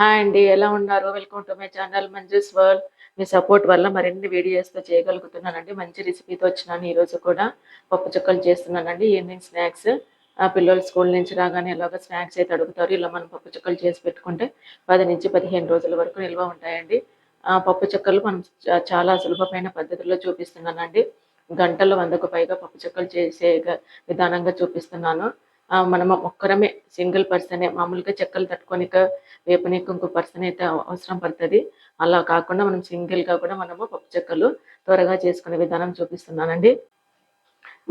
Hi అండి ఎలా ఉన్నారు? Welcome to my channel Manju's world me support వల్ల మరిన్ని వీడియోస్తో చేయగలుగుతున్నానండి. మంచి రెసిపీతో వచ్చినాను ఈరోజు కూడా. పప్పు చుక్కలు చేస్తున్నానండి ఈవినింగ్ స్నాక్స్ ఆ పిల్లలు స్కూల్ నుంచి రాగానే ఎలాగ స్నాక్స్ అయితే అడుగుతారు. ఇలా మనం పప్పు చుక్కలు చేసి పెట్టుకుంటే పది నుంచి పదిహేను రోజుల వరకు నిల్వ ఉంటాయండి. ఆ పప్పు చుక్కలు మనం చాలా సులభమైన పద్ధతిలో చూపిస్తున్నానండి. గంటల్లో వందకు పైగా పప్పు చుక్కలు చేసే విధానంగా చూపిస్తున్నాను. మనం ఒక్కరమే సింగిల్ పర్సనే మామూలుగా చెక్కలు తట్టుకోనిక వేపనీకి ఇంకో పర్సన్ అయితే అవసరం పడుతుంది. అలా కాకుండా మనం సింగిల్గా కూడా మనము పప్పు చెక్కలు త్వరగా చేసుకునే విధానం చూపిస్తున్నానండి.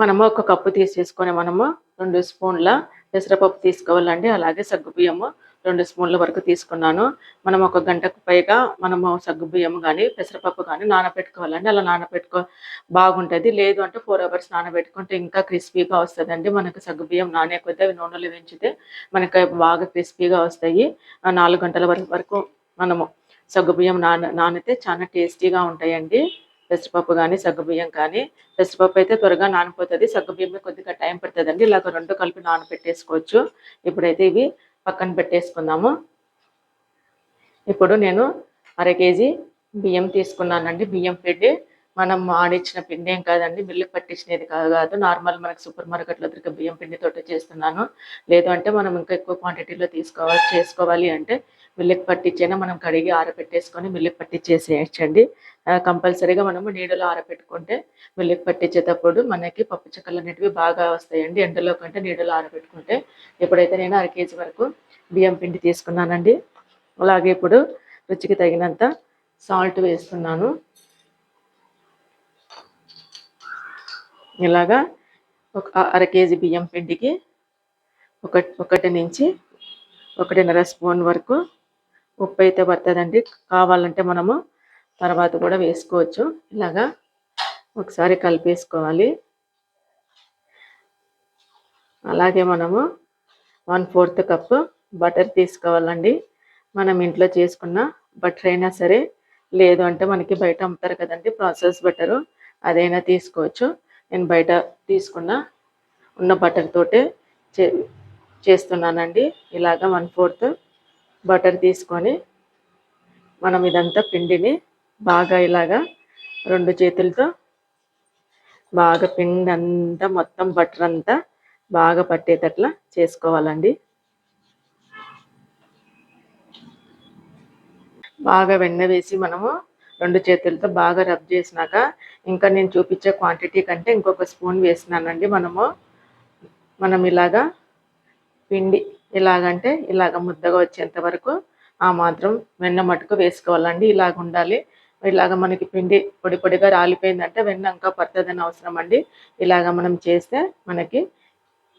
మనము ఒక కప్పు తీసేసుకొని మనము రెండు స్పూన్ల పెసరపప్పు తీసుకోవాలండి. అలాగే సగ్గుబియ్యము రెండు స్పూన్ల వరకు తీసుకున్నాను. మనం ఒక గంటకు పైగా మనము సగ్గుబియ్యం కానీ పెసరపప్పు కానీ నానబెట్టుకోవాలండి. అలా నానబెట్టుకో బాగుంటుంది. లేదు అంటే ఫోర్ అవర్స్ నానబెట్టుకుంటే ఇంకా క్రిస్పీగా వస్తుందండి. మనకు సగ్గుబియ్యం నానే కొద్దీ అవి నూనెలో వేయించితే మనకి బాగా క్రిస్పీగా వస్తాయి. నాలుగు గంటల వరకు వరకు మనము సగ్గుబియ్యం నాన నానితే చాలా టేస్టీగా ఉంటాయండి. పెసరపప్పు కానీ సగ్గుబియ్యం కానీ పెసరపప్పు అయితే త్వరగా నానిపోతుంది. సగ్గుబియ్యం కొద్దిగా టైం పడుతుందండి. ఇలాగ రెండు కలిపి నానబెట్టేసుకోవచ్చు. ఇప్పుడైతే ఇవి పక్కన పెట్టేసుకుందాము. ఇప్పుడు నేను అర కేజీ బియ్యం తీసుకున్నానండి. బియ్యం పిండి. మనం ఆడిచ్చిన పిండి ఏం కాదండి. మిల్లుకి పట్టించినది కాదు కాదు. నార్మల్ మనకి సూపర్ మార్కెట్లో దొరికే బియ్యం పిండితో చేస్తున్నాను. లేదు అంటే మనం ఇంకా ఎక్కువ క్వాంటిటీలో తీసుకోవాలి చేసుకోవాలి అంటే మిల్లుకి పట్టించైనా మనం కడిగి ఆరబెట్టేసుకొని మిల్లుకి పట్టించేసేయచ్చండి. కంపల్సరీగా మనము నీడలో ఆరబెట్టుకుంటే మిల్లుకి పట్టించేటప్పుడు మనకి పప్పు చెక్కలు అనేటివి బాగా వస్తాయండి. ఎండలో కంటే నీడలో ఆరబెట్టుకుంటే ఇప్పుడైతే నేను అర కేజీ వరకు బియ్యం పిండి తీసుకున్నానండి. అలాగే ఇప్పుడు రుచికి తగినంత సాల్ట్ వేస్తున్నాను. ఇలాగా ఒక అర కేజీ బియ్యం పిండికి ఒక ఒకటి నుంచి ఒకటిన్నర స్పూన్ వరకు ఉప్పు అయితే పడుతుందండి. కావాలంటే మనము తర్వాత కూడా వేసుకోవచ్చు. ఇలాగా ఒకసారి కలిపేసుకోవాలి. అలాగే మనము వన్ ఫోర్త్ కప్పు బటర్ తీసుకోవాలండి. మనం ఇంట్లో చేసుకున్న బటర్ అయినా సరే లేదు అంటే మనకి బయట అమ్ముతారు కదండి ప్రాసెస్ బటరు అదైనా తీసుకోవచ్చు. నేను బయట తీసుకున్న ఉన్న బటర్ తోటే చే చేస్తున్నానండి. ఇలాగ వన్ ఫోర్త్ బటర్ తీసుకొని మనం ఇదంతా పిండిని బాగా ఇలాగా రెండు చేతులతో బాగా పిండి అంతా మొత్తం బటర్ అంతా బాగా పట్టేటట్లా చేసుకోవాలండి. బాగా వెన్న వేసి మనము రెండు చేతులతో బాగా రబ్ చేసినాక ఇంకా నేను చూపించే క్వాంటిటీ కంటే ఇంకొక స్పూన్ వేసినానండి. మనము మనం ఇలాగా పిండి ఇలాగంటే ఇలాగ ముద్దగా వచ్చేంత వరకు ఆ మాత్రం వెన్న మటుకు వేసుకోవాలండి. ఇలాగ ఉండాలి. ఇలాగ మనకి పిండి పొడి పొడిగా రాలిపోయిందంటే వెన్న ఇంకా పడుతుందని అవసరం అండి. ఇలాగ మనం చేస్తే మనకి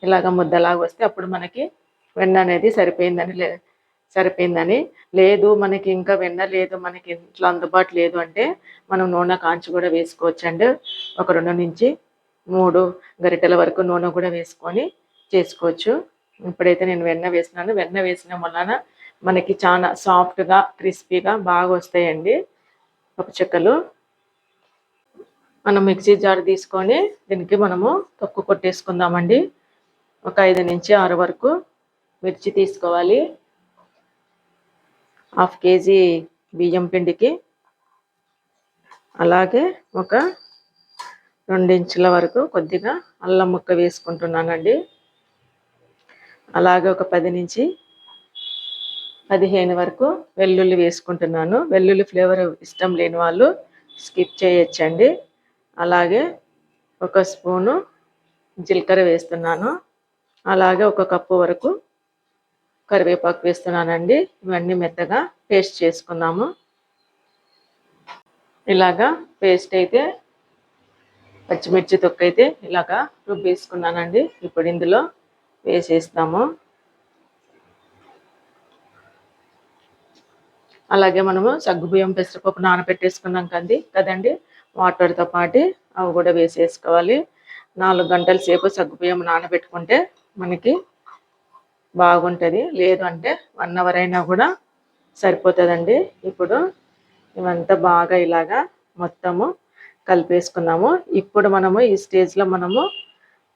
ఇలాగ ముద్దలాగా వస్తే అప్పుడు మనకి వెన్న అనేది సరిపోయిందని లే సరిపోయిందని. లేదు మనకి ఇంకా వెన్న లేదు మనకి ఇంట్లో అందుబాటు లేదు అంటే మనం నూనె కాంచి కూడా వేసుకోవచ్చండి. ఒక రెండు నుంచి మూడు గరిటెల వరకు నూనె కూడా వేసుకొని చేసుకోవచ్చు. ఇప్పుడైతే నేను వెన్న వేసినాను. వెన్న వేసిన వలన మనకి చాలా సాఫ్ట్గా క్రిస్పీగా బాగా వస్తాయండి పప్పు చెక్కలు. మనం మిక్సీ జార్ తీసుకొని దీనికి మనము తొక్కు కొట్టేసుకుందామండి. ఒక ఐదు నుంచి ఆరు వరకు మిర్చి తీసుకోవాలి. హాఫ్ కేజీ బియ్యం పిండికి. అలాగే ఒక రెండించుల వరకు కొద్దిగా అల్లం ముక్క వేసుకుంటున్నానండి. అలాగే ఒక పది నుంచి పదిహేను వరకు వెల్లుల్లి వేసుకుంటున్నాను. వెల్లుల్లి ఫ్లేవర్ ఇష్టం లేని వాళ్ళు స్కిప్ చేయొచ్చండి. అలాగే ఒక స్పూను జీలకర్ర వేస్తున్నాను. అలాగే ఒక కప్పు వరకు కరివేపాకు వేస్తున్నానండి. ఇవన్నీ మెత్తగా పేస్ట్ చేసుకున్నాము ఇలాగా పేస్ట్ అయితే పచ్చిమిర్చి తొక్క అయితే ఇలాగా రుబ్బేసుకున్నానండి. ఇప్పుడు ఇందులో వేసేస్తాము. అలాగే మనము సగ్గుబియ్యం పెసరపప్పు నానబెట్టేసుకున్నాం కంది. కదండి? వాటర్తో పాటు అవి కూడా వేసేసుకోవాలి. నాలుగు గంటల సేపు సగ్గుబియ్యం నానబెట్టుకుంటే మనకి బాగుంటుంది. లేదు అంటే వన్ అవర్ అయినా కూడా సరిపోతుందండి. ఇప్పుడు ఇవంతా బాగా ఇలాగా మొత్తము కలిపేసుకున్నాము. ఇప్పుడు మనము ఈ స్టేజ్లో మనము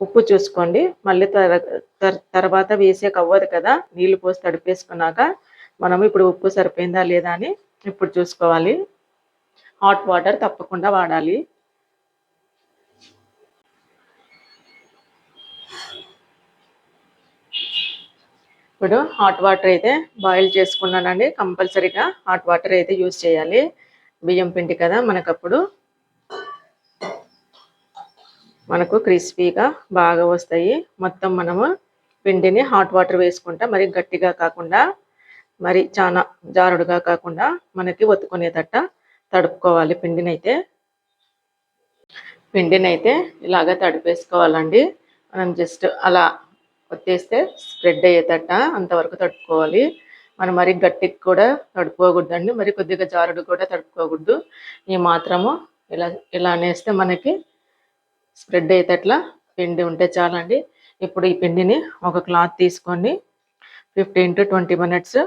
ఉప్పు చూసుకోండి. మళ్ళీ తర తర్- తర్వాత వేసేకి అవ్వదు కదా నీళ్ళు పోసి తడిపేసుకున్నాక మనం ఇప్పుడు ఉప్పు సరిపోయిందా లేదా అని ఇప్పుడు చూసుకోవాలి. హాట్ వాటర్ తప్పకుండా వాడాలి. ఇప్పుడు హాట్ వాటర్ అయితే బాయిల్ చేసుకున్నానండి. కంపల్సరీగా హాట్ వాటర్ అయితే యూజ్ చేయాలి. బియ్యం పిండి కదా మనకప్పుడు. మనకు క్రిస్పీగా బాగా వస్తాయి. మొత్తం మనము పిండిని హాట్ వాటర్ వేసుకుంటా మరి గట్టిగా కాకుండా మరి చాలా జారుడుగా కాకుండా మనకి ఒత్తుకునేటట్ట తడుపుకోవాలి పిండిని అయితే పిండిని అయితే ఇలాగ తడిపేసుకోవాలండి. మనం జస్ట్ అలా ఒత్తేస్తే స్ప్రెడ్ అయ్యేటట్ట అంతవరకు తడుపుకోవాలి. మనం మరి గట్టికి కూడా తడుపుకోకూడదండి. మరి కొద్దిగా జారుడు కూడా తడుపుకోకూడదు. ఈ మాత్రము ఇలా ఇలా అనేస్తే మనకి స్ప్రెడ్ అయ్యేటట్లా పిండి ఉంటే చాలండి. ఇప్పుడు ఈ పిండిని ఒక క్లాత్ తీసుకొని ఫిఫ్టీన్ టు ట్వంటీ మినిట్స్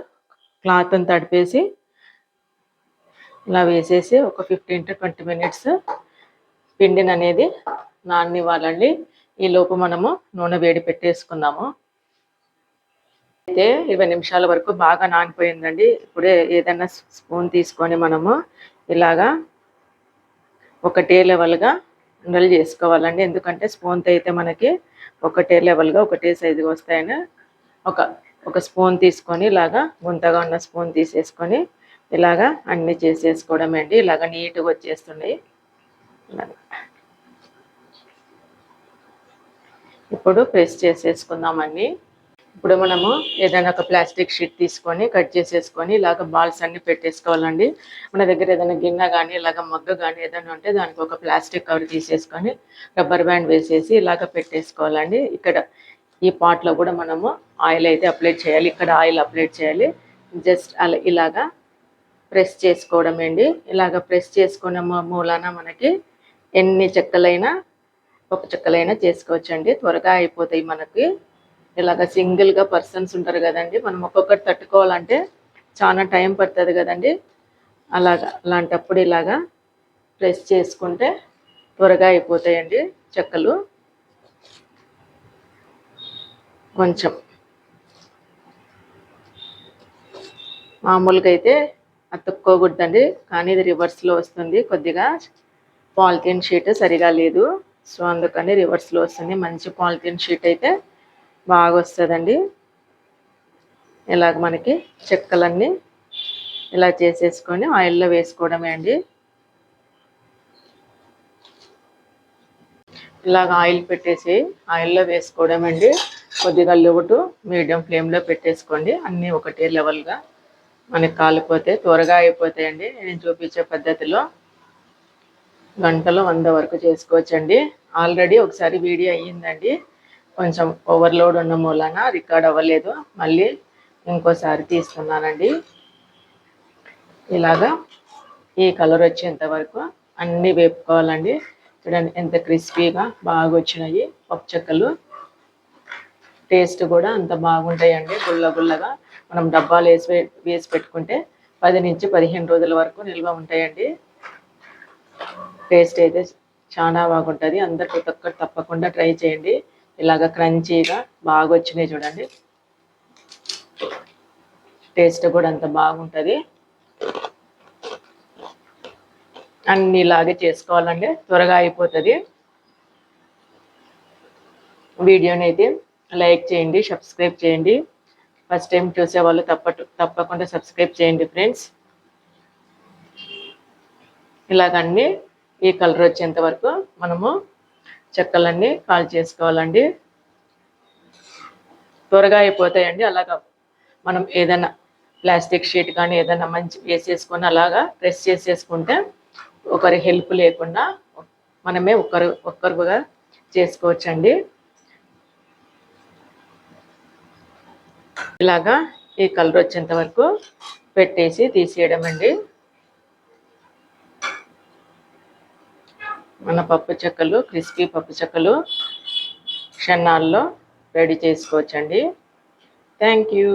క్లాత్ని తడిపేసి ఇలా వేసేసి ఒక ఫిఫ్టీన్ టు ట్వంటీ మినిట్స్ పిండిని అనేది నాన్నివ్వాలండి. ఈ లోపు మనము నూనె వేడి పెట్టేసుకుందాము. అయితే ఇరవై నిమిషాల వరకు బాగా నానిపోయిందండి. ఇప్పుడే ఏదైనా స్పూన్ తీసుకొని మనము ఇలాగా ఒకటే లెవెల్గా ఉండలు చేసుకోవాలండి. ఎందుకంటే స్పూన్తో అయితే మనకి ఒకటే లెవెల్గా ఒకటే సైజుగా వస్తాయని ఒక ఒక స్పూన్ తీసుకొని ఇలాగా గుంతగా ఉన్న స్పూన్ తీసేసుకొని ఇలాగా అన్ని చేసేసుకోవడం అండి. ఇలాగ నీట్గా వచ్చేస్తున్నాయి. ఇప్పుడు ప్రెస్ చేసేసుకుందామండి ఇప్పుడు మనము ఏదైనా ఒక ప్లాస్టిక్ షీట్ తీసుకొని కట్ చేసేసుకొని ఇలాగ బాల్స్ అన్ని పెట్టేసుకోవాలండి. మన దగ్గర ఏదైనా గిన్నె కానీ ఇలాగ మగ్గ కానీ ఏదైనా ఉంటే దానికి ఒక ప్లాస్టిక్ కవర్ తీసేసుకొని రబ్బర్ బ్యాండ్ వేసేసి ఇలాగ పెట్టేసుకోవాలండి. ఇక్కడ ఈ పాట్లో కూడా మనము ఆయిల్ అయితే అప్లై చేయాలి. ఇక్కడ ఆయిల్ అప్లై చేయాలి. జస్ట్ అలా ఇలాగా ప్రెస్ చేసుకోవడం అండి ఇలాగ ప్రెస్ చేసుకున్న మూలాన మనకి ఎన్ని చెక్కలైనా ఒక చెక్కలైనా చేసుకోవచ్చండి. త్వరగా అయిపోతాయి మనకి. ఇలాగ సింగిల్గా పర్సన్స్ ఉంటారు కదండి. మనం ఒక్కొక్కటి తట్టుకోవాలంటే చాలా టైం పడుతుంది కదండి. అలాగా అలాంటప్పుడు ఇలాగా ప్రెస్ చేసుకుంటే త్వరగా అయిపోతాయండి చెక్కలు. కొంచెం. మామూలుగా అయితే అతుక్కోకూడదండి. కానీ ఇది రివర్స్లో వస్తుంది. కొద్దిగా పాలిథిన్ షీట్ సరిగా లేదు. సో అందుకని రివర్స్లో వస్తుంది. మంచి పాలిథిన్ షీట్ అయితే బాగా వస్తుందండి ఇలాగ మనకి చెక్కలన్నీ ఇలా చేసేసుకొని ఆయిల్లో వేసుకోవడమే అండి. ఇలాగ ఆయిల్ పెట్టేసి ఆయిల్లో వేసుకోవడం అండి. కొద్దిగా లోటు మీడియం ఫ్లేమ్లో పెట్టేసుకోండి. అన్నీ ఒకటే లెవెల్గా మనకి కాలిపోతే త్వరగా అయిపోతాయండి. నేను చూపించే పద్ధతిలో గంటలో వంద వరకు చేసుకోవచ్చండి. ఆల్రెడీ ఒకసారి వీడియో అయ్యిందండి. కొంచెం ఓవర్లోడ్ ఉన్న మూలన రికార్డ్ అవ్వలేదు. మళ్ళీ ఇంకోసారి తీస్తున్నానండి. ఇలాగా ఈ కలర్ వచ్చేంత వరకు అన్నీ వేపుకోవాలండి. చూడండి ఎంత క్రిస్పీగా బాగా వచ్చినాయి పప్పు చెక్కలు. టేస్ట్ కూడా అంత బాగుంటాయండి. గుల్ల గుల్లగా మనం డబ్బాలు వేసి వేసి పెట్టుకుంటే పది నుంచి పదిహేను రోజుల వరకు నిల్వ ఉంటాయండి. టేస్ట్ అయితే చాలా బాగుంటుంది. అందరు ప్రతి ఒక్కరు తప్పకుండా ట్రై చేయండి. ఇలాగ క్రంచీగా బాగా వచ్చినాయి చూడండి. టేస్ట్ కూడా అంత బాగుంటుంది. అన్ని ఇలాగే చేసుకోవాలండి. త్వరగా అయిపోతుంది. వీడియోని అయితే లైక్ చేయండి సబ్స్క్రైబ్ చేయండి. ఫస్ట్ టైం చూసే వాళ్ళు తప్ప తప్పకుండా సబ్స్క్రైబ్ చేయండి ఫ్రెండ్స్. ఇలాగన్నీ ఈ కలర్ వచ్చేంత వరకు మనము చెక్కలన్నీ కాల్ చేసుకోవాలండి. త్వరగా అయిపోతాయండి. అలాగా మనం ఏదైనా ప్లాస్టిక్ షీట్ కానీ ఏదైనా మంచి వేసేసుకొని అలాగా ప్రెస్ చేసేసుకుంటే ఒకరి హెల్ప్ లేకుండా మనమే ఒక్కరు ఒక్కరుగా చేసుకోవచ్చండి. ఇలాగా ఈ కలర్ వచ్చేంత వరకు పెట్టేసి తీసేయడం అండి మన పప్పు చెక్కలు క్రిస్పీ పప్పు చెక్కలు క్షణాల్లో రెడీ చేసుకోవచ్చండి. Thank you.